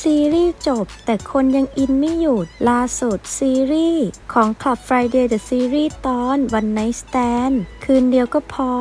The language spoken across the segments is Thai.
ซีรีส์จบ แต่คนยังอินไม่หยุด ล่าสุดซีรีส์ของ Club Friday The Series ตอน One Night Stand คืนเดียวก็พอ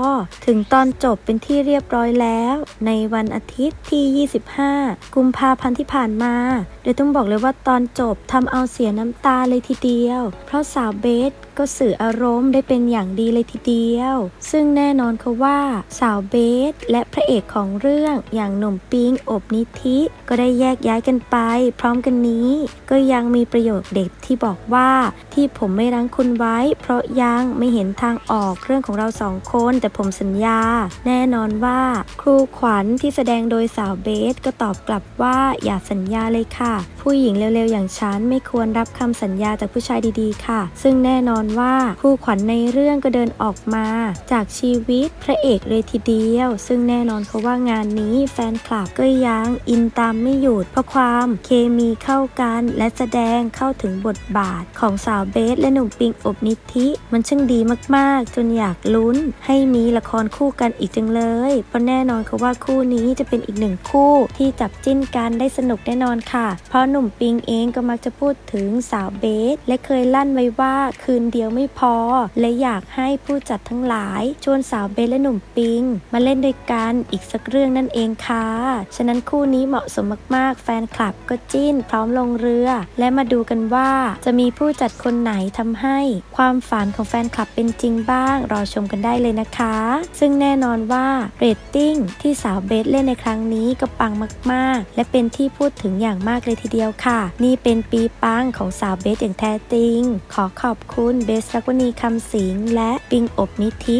ถึงตอนจบเป็นที่เรียบร้อยแล้ว ในวันอาทิตย์ที่ 25 กุมภาพันธ์ที่ผ่านมา โดยต้องบอกเลยว่าตอนจบทำเอาเสียน้ำตาเลยทีเดียว เพราะสาวเบสก็สื่ออารมณ์ได้เป็นอย่างดีเลยทีเดียว ซึ่งแน่นอนค่ะว่า สาวเบสและพระเอกของเรื่องอย่างหนุ่มปิงอบนิธิก็ได้แยกย้ายกันไป พร้อมกันนี้ก็ยังมีประโยคเด็ดที่บอกว่าที่ผมไม่รั้งคุณไว้ เพราะยังไม่เห็นทางออกเรื่องของเราสองคน แต่ผมสัญญา แน่นอนว่าครูขวัญที่แสดงโดยสาวเบสก็ตอบกลับว่าอย่าสัญญาเลยค่ะ ผู้หญิงเร็วๆอย่างฉันไม่ควรรับคำสัญญาจากผู้ชายดีๆ ค่ะ ซึ่งแน่นอนว่าครูขวัญในเรื่องก็เดินออกมา จากชีวิตพระเอกเลยทีเดียว ซึ่งแน่นอนเขาว่างานนี้แฟนคลับก็ยังอินตามไม่หยุดเพราะความเคมีเข้ากัน และแสดงเข้าถึงบทบาทของสาวเบสและหนุ่มปิงอบนิธิ มันช่างดีมากๆ จนอยากลุ้น ให้มีละครคู่กันอีกจังเลย เพราะแน่นอนเขาว่าคู่นี้จะเป็นอีกหนึ่งคู่ที่จับจิ้นกันได้สนุกแน่นอนค่ะ เพราะหนุ่มปิงเองก็มักจะพูดถึงสาวเบส และเคยลั่นไว้ว่าคืนเดียวไม่พอ และอยากให้ผู้จัดทั้งหลาย ชวนสาวเบสและหนุ่มปิง มาเล่นด้วยกันอีกสักเรื่องนั่นเองค่ะ ฉะนั้นคู่นี้เหมาะสมมากๆแฟนคลับก็จิ้นพร้อมลงเรือ และมาดูกันว่าจะมีผู้จัดคนไหนทำให้ความฝันของแฟนคลับเป็นจริงบ้าง รอชมกันได้เลยนะคะ ซึ่งแน่นอนว่าเรตติ้งที่สาวเบสเล่นในครั้งนี้ก็ปังมากๆ และเป็นที่พูดถึงอย่างมากเลยทีเดียวค่ะ นี่เป็นปีปังของสาวเบสอย่างแท้จริง ขอขอบคุณเบสรักวณีคำสิงและปิงอบนิธิ